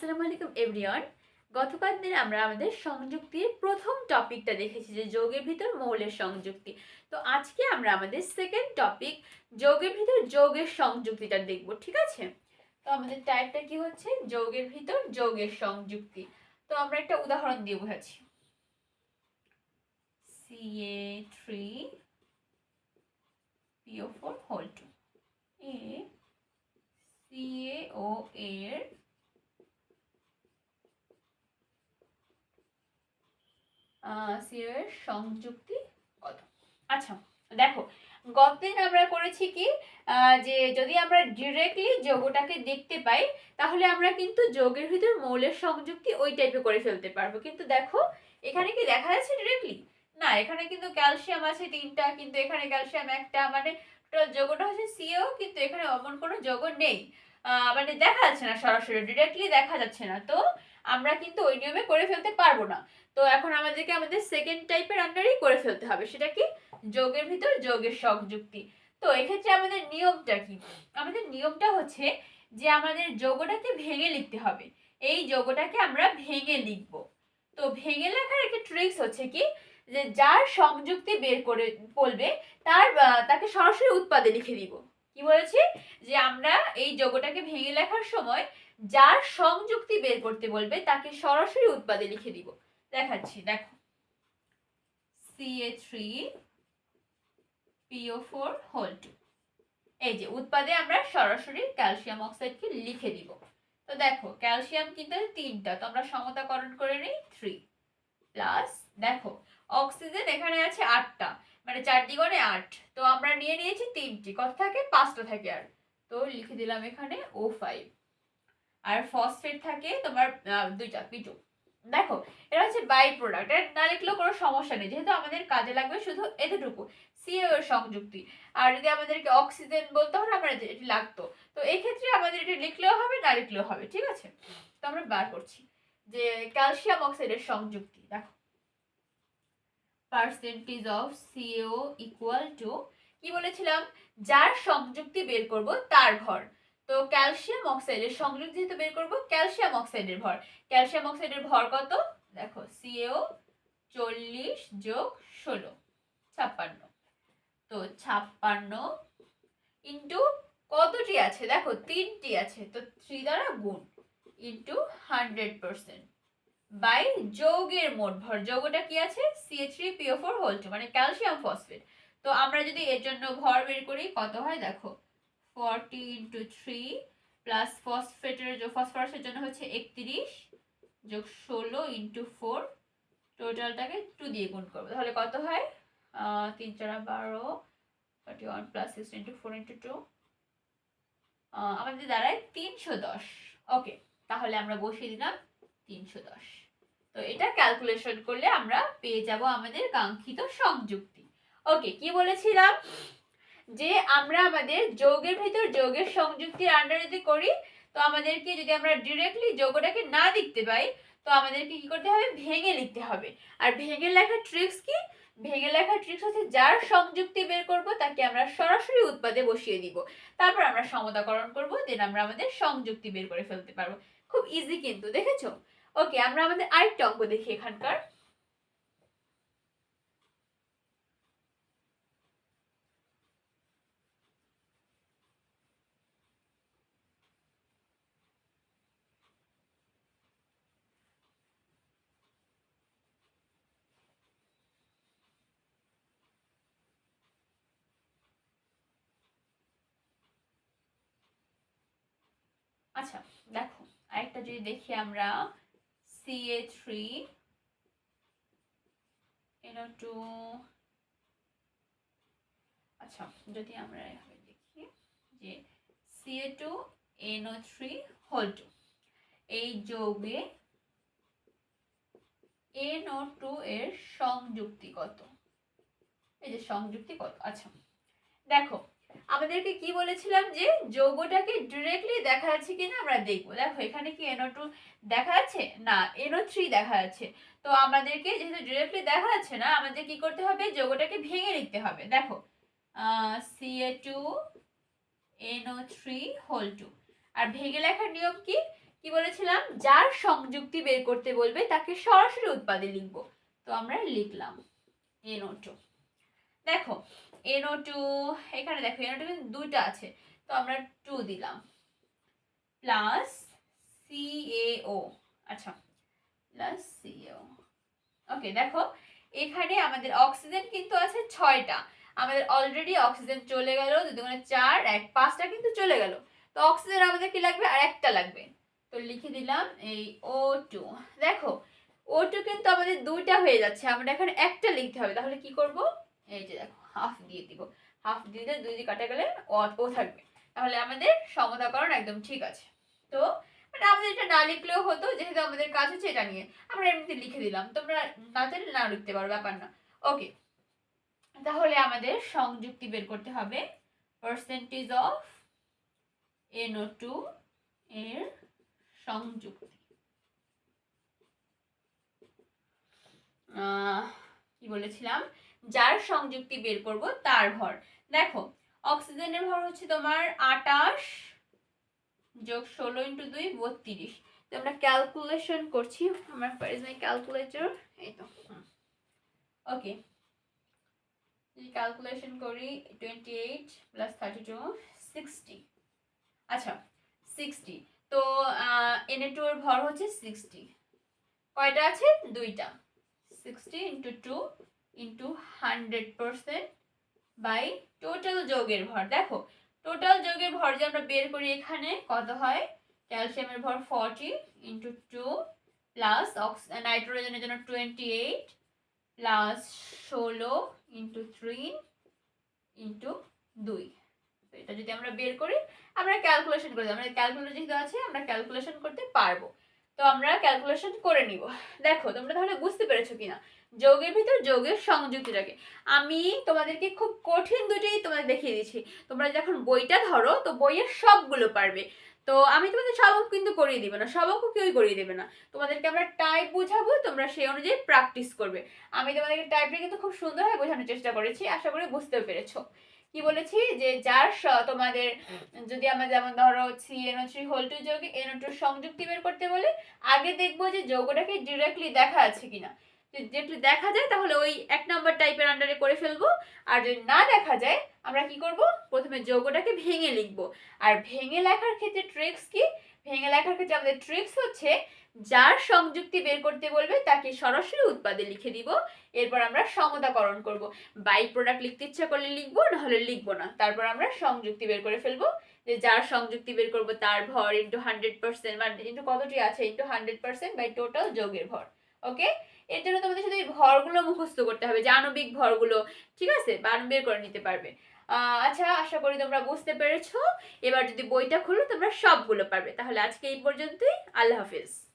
আসসালামু আলাইকুম এভরিওয়ান গতকাল দিন আমরা আমাদের সংযুক্তির প্রথম টপিকটা দেখেছি, যে যোগের ভিতর মৌলের সংযুক্তি। তো আজকে আমরা আমাদের সেকেন্ড টপিক যোগের ভিতর যোগের সংযুক্তিটা দেখব, ঠিক আছে? তো আমাদের টাইপটা কি হচ্ছে? যোগের ভিতর যোগের সংযুক্তি। তো আমরা একটা উদাহরণ দিয়ে বোঝাচ্ছি। C A three P O four whole two A C A O এর সিএর সংযুক্তি কত? আচ্ছা দেখো গতদিন আমরা করেছি কি যে যদি আমরা ডিরেক্টলি যৌগটাকে দেখতে পাই, তাহলে আমরা কিন্তু যোগের ভিতর মৌলের সংযুক্তি ওই টাইপে করে ফেলতে পারব। কিন্তু দেখো, এখানে কি দেখা যাচ্ছে ডিরেক্টলি না, এখানে কিন্তু ক্যালসিয়াম আছে তিনটা, কিন্তু এখানে ক্যালসিয়াম একটা মানে যৌগটা হচ্ছে সিও কিন্তু এখানে অমন কোনো যৌগ নেই। মানে দেখা যাচ্ছে না সরাসরি ডিরেক্টলি দেখা যাচ্ছে না। তো আমরা কিন্তু ওই নিয়মে করে ফেলতে পারব না। তো এখন আমাদেরকে আমাদের সেকেন্ড টাইপের আন্ডারেই করে ফেলতে হবে। সেটা কি? যোগের ভিতর যোগের সংযুক্তি। তো এক্ষেত্রে আমাদের নিয়মটা কি? আমাদের নিয়মটা হচ্ছে যে আমাদের যোগটাকে ভেঙে লিখতে হবে। এই যোগটাকে আমরা ভেঙে লিখব। তো ভেঙে লেখার একটা ট্রিক্স হচ্ছে কি? যে যার সংযুক্তি বের করে বলবে, তার তাকে সরাসরি উৎপাদে লিখে দিব। কি বলেছি? যে আমরা এই যোগটাকে ভেঙে লেখার সময় যার সংযুক্তি বের করতে বলবে, তাকে সরাসরি উৎপাদে লিখে দিব। দেখাচ্ছি, দেখো। C A three P O four whole two এই যে, উৎপাদে আমরা সরাসরি ক্যালসিয়াম অক্সাইডকে লিখে দিব। তো দেখো ক্যালসিয়াম কিন্তু তিনটা, তো আমরা সমতাকরণ করে নিই থ্রি প্লাস দেখো অক্সিজেন এখানে আছে আটটা মানে চার দ্বিগুণে আট। তো আমরা নিয়ে নিয়েছি তিনটি, কত থাকে? পাঁচটা থাকে আর। তো লিখে দিলাম এখানে ও ফাইভ আর ফসফেট থাকে তোমার দুইটা পিটু দেখো, এটা হচ্ছে বাই প্রোডাক্ট এটা না লিখলেও কোনো সমস্যা নেই। যেহেতু আমাদের কাজে লাগবে শুধু এতটুকু সিও এর সংযুক্তি। আর যদি আমাদেরকে অক্সিজেন বলতে হয় আমরা এটি লাগতো। তো এই ক্ষেত্রে আমাদের এটি লিখলেও হবে, না লিখলেও হবে, ঠিক আছে? তো আমরা বার করছি। যে ক্যালসিয়াম অক্সাইডের সংযুক্তি, দেখো। Percentage of C O equal to কি বলেছিলাম? যার সংযুক্তি বের করব, তার ভর তো ক্যালসিয়াম অক্সাইডের সংযুক্তি যেহেতু বের করব ক্যালসিয়াম অক্সাইডের ভর। ক্যালসিয়াম অক্সাইডের ভর কত? দেখো সিএও চল্লিশ যোগ ষোলো, ছাপ্পান্ন। তো ছাপ্পান্ন ইন্টু কতটি আছে? দেখো, তিনটি আছে, তো থ্রি দ্বারা গুণ ইন্টু হান্ড্রেড পার্সেন্ট বাই যৌগের মোট ভর। যৌগটা কি আছে? C A three P O four whole two মানে ক্যালসিয়াম ফসফেট তো আমরা যদি এর জন্য ভর বের করি, কত হয়? দেখো ফর্টি ইন্টু থ্রি প্লাস ফসফেটের ফসফরাসের জন্য হচ্ছে একত্রিশ যোগ ষোলো ইন্টু ফোর টোটালটাকে টু দিয়ে গুণ করব। তাহলে কত হয়? তিন চারা বারো forty one plus six into four into two আমাদের দাঁড়ায় তিনশো দশ। ওকে তাহলে আমরা বসিয়ে দিলাম তিনশো দশ। তো এটা ক্যালকুলেশন করলে আমরা পেয়ে যাব আমাদের কাঙ্ক্ষিত সংযুক্তি। ওকে কি বলেছিলাম? যে আমরা আমাদের যৌগের ভিতর যৌগের সংযুক্তির আন্ডারে যদি করি, তো আমাদেরকে যদি আমরা ডিরেক্টলি যৌগটাকে না দেখতে পাই, তো আমাদেরকে কি করতে হবে? ভেঙে লিখতে হবে। আর ভেঙে লেখার ট্রিক্স কি? ভেঙে লেখার ট্রিক্স হচ্ছে যার সংযুক্তি বের করব, তাকে আমরা সরাসরি উৎপাদে বসিয়ে দিব। তারপর আমরা সমতাকরণ করব দেন আমরা আমাদের সংযুক্তি বের করে ফেলতে পারব। খুব ইজি কিন্তু, দেখেছ? ওকে আমরা আমাদের আরেকটা অঙ্ক দেখি এখানকার। আচ্ছা দেখো, আরেকটা যদি দেখি আমরা সিএ থ্রি এনো টু আচ্ছা যদি আমরা এভাবে দেখি যে C A two N O three whole two এই যৌগে এনও টু এর সংযুক্তি কত? এই যে সংযুক্তি কত? আচ্ছা দেখো আমাদেরকে কি বলেছিলাম যে যৌগটাকে ডিরেক্টলি দেখা যাচ্ছে কিনা আমরা দেখব। দেখো, এখানে কি এনও টু দেখা যাচ্ছে? না এনও থ্রি দেখা যাচ্ছে। তো আমাদেরকে যেহেতু ডিরেক্টলি দেখা যাচ্ছে না, আমাদের কি করতে হবে? যৌগটাকে ভেঙে লিখতে হবে। দেখো C A two N O three whole two আর ভেঙে লেখার নিয়ম কি? কি বলেছিলাম? যার সংযুক্তি বের করতে বলবে, তাকে সরাসরি উৎপাদে লিখব। তো আমরা লিখলাম এনও টু দেখো এনও টু এখানে দেখো এনও টু কিন্তু দুইটা আছে, তো আমরা টু দিলাম। প্লাস সিএও আচ্ছা প্লাস সিএও ওকে দেখো, এখানে আমাদের অক্সিজেন কিন্তু আছে ছয়টা, আমাদের অলরেডি অক্সিজেন চলে গেল দুগুণে চার, এক, পাঁচটা কিন্তু চলে গেল, তো অক্সিজেন আমাদের কি লাগবে? আর একটা লাগবে, তো লিখে দিলাম এই ও টু দেখো ও টু কিন্তু আমাদের দুইটা হয়ে যাচ্ছে আমরা এখানে একটা লিখতে হবে, তাহলে কি করব? এই যে হাফ দিয়ে দিব। হাফ দুই দিয়ে কাটা গেলে থাকবে। তাহলে আমাদের সমতাকরণ একদম ঠিক আছে। তো মানে আমাদের এটা না লিখলেও হতো, যেহেতু আমাদের কাজ হচ্ছে এটা নিয়ে। আমরা এমনিতে লিখে দিলাম। তোমরা না চাইলে না লিখতে পারো, ব্যাপার না। ওকে তাহলে আমাদের সংযুক্তি বের করতে হবে। পার্সেন্টেজ অফ এনও টু এর সংযুক্তি। কি বলেছিলাম? যার সংযুক্তি বের করব তার ভর। দেখো, অক্সিজেনের ভর হচ্ছে তোমার আটাশ যোগ ষোলো ইন্টু দুই, বত্রিশ। তো আমরা ক্যালকুলেশন করছি, আমার মাই ক্যালকুলেটর এই তো ওকে ক্যালকুলেশন করি twenty eight plus thirty two sixty আচ্ছা সিক্সটি তো এন টু এর ভর হচ্ছে সিক্সটি কয়টা আছে? দুইটা। Sixty into two into hundred percent by total যোগের ভর। দেখো টোটাল যোগের ভর যে আমরা বের করি এখানে, কত হয়? ক্যালসিয়ামের ভর ফর্টি ইন্টু টু প্লাস অক্স নাইট্রোজেনের জন্য টোয়েন্টি এইট প্লাস ষোলো ইন্টু থ্রি ইন্টু দুই। এটা যদি আমরা বের করি, আমরা ক্যালকুলেশন করে আমাদের ক্যালকুলেটর যেহেতু আছে, আমরা ক্যালকুলেশন করতে পারব। তো আমরা ক্যালকুলেশন করে নিব। দেখো, তোমরা তাহলে বুঝতে পেরেছ কিনা? যোগের ভিতর যোগের সংযুক্তিটাকে। আমি তোমাদেরকে খুব কঠিন দুটোই তোমাদের দেখিয়ে দিচ্ছি। তোমরা যখন বইটা ধরো, তো বইয়ের সবগুলো পারবে। তো আমি তোমাদের সব কিন্তু করিয়ে দিবে না, সব অঙ্ক কেউই করিয়ে দেবে না। তোমাদেরকে আমরা টাইপ বোঝাবো, তোমরা সেই অনুযায়ী প্র্যাকটিস করবে। আমি তোমাদেরকে টাইপটা কিন্তু খুব সুন্দরভাবে বোঝানোর চেষ্টা করেছি, আশা করি বুঝতেও পেরেছ। কি বলেছি? যে যার তোমাদের যদি আমরা যেমন ধরো C N O three, whole two যোগে এনও টু সংযুক্তি বের করতে বলে, আগে দেখব যে যৌগটাকে ডিরেক্টলি দেখা আছে কিনা। ডিরেক্টলি দেখা যায়, তাহলে ওই এক নম্বর টাইপের আন্ডারে করে ফেলব। আর যদি না দেখা যায়, আমরা কি করব? প্রথমে যৌগটাকে ভেঙে লিখব। আর ভেঙে লেখার ক্ষেত্রে ট্রিক্স কি? ভেঙে লেখার ক্ষেত্রে আমাদের ট্রিক্স হচ্ছে যার সংযুক্তি বের করতে বলবে, তাকে সরাসরি উৎপাদে লিখে দিব। এরপর আমরা সমতাকরণ করব। বাই প্রোডাক্ট লিখতে ইচ্ছা করলে লিখব, নাহলে লিখব না। তারপর আমরা সংযুক্তি বের করে ফেলব। যে যার সংযুক্তি বের করব, তার ভর ইন্টু হান্ড্রেড পার্সেন্ট মানে ইন্টু কতটি আছে? Into hundred percent by total যোগের ভর। ওকে এর জন্য তোমাদের শুধু এই ভরগুলো মুখস্থ করতে হবে। যে আণবিক ভরগুলো, ঠিক আছে? বা বের করে নিতে পারবে। আচ্ছা আশা করি তোমরা বুঝতে পেরেছ। এবার যদি বইটা খুলো, তোমরা সবগুলো পারবে। তাহলে আজকে এই পর্যন্তই। আল্লাহ হাফিজ।